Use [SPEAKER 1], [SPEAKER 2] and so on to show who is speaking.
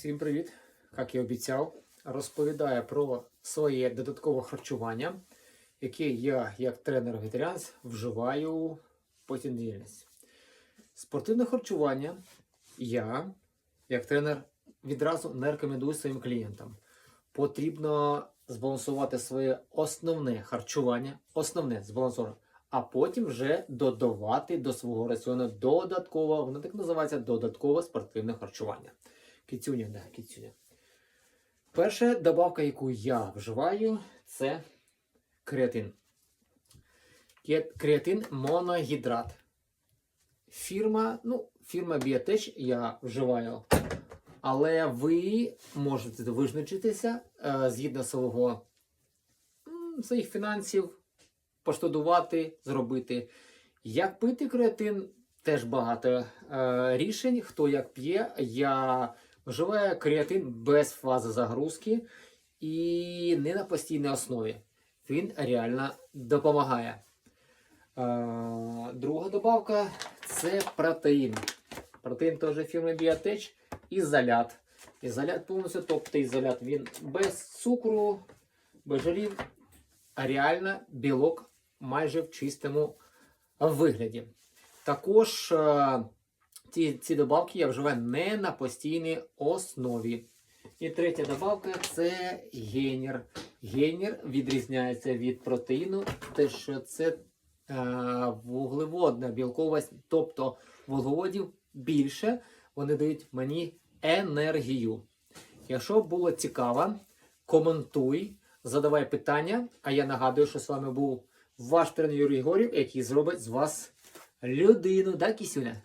[SPEAKER 1] Всім привіт! Як і обіцяв, розповідаю про своє додаткове харчування, яке я, як тренер вегетаріанець, вживаю потім діяльність. Спортивне харчування я, як тренер, відразу не рекомендую своїм клієнтам. Потрібно збалансувати своє основне харчування, основне збалансоване, а потім вже додавати до свого раціону додатково, воно так називається додаткове спортивне харчування. Кицюня, да, кицюня. Перша добавка, яку я вживаю, це креатин. Креатин моногідрат. Фірма, ну, фірма Біотеч я вживаю. Але ви можете визначитися е, згідно свого, своїх фінансів, поштудувати, зробити. Як пити креатин, теж багато е, рішень. Хто як п'є, я вживаю креатин без фази загрузки і не на постійній основі. Він реально допомагає. Е, друга добавка це протеїн. Протеїн теж фірми Біотеч. Ізолят. Ізолят повністю, тобто ізолят він без цукру, без жирів, реально білок майже в чистому вигляді. Також е, ці, ці добавки я вживаю не на постійній основі. І третя добавка це генір. Генір відрізняється від протеїну, те, що це е, вуглеводна білковість, тобто вуглеводів більше, вони дають мені енергію. Якщо було цікаво, коментуй, задавай питання. А я нагадую, що з вами був ваш тренер Юрій Горів, який зробить з вас людину, да, Кісюня?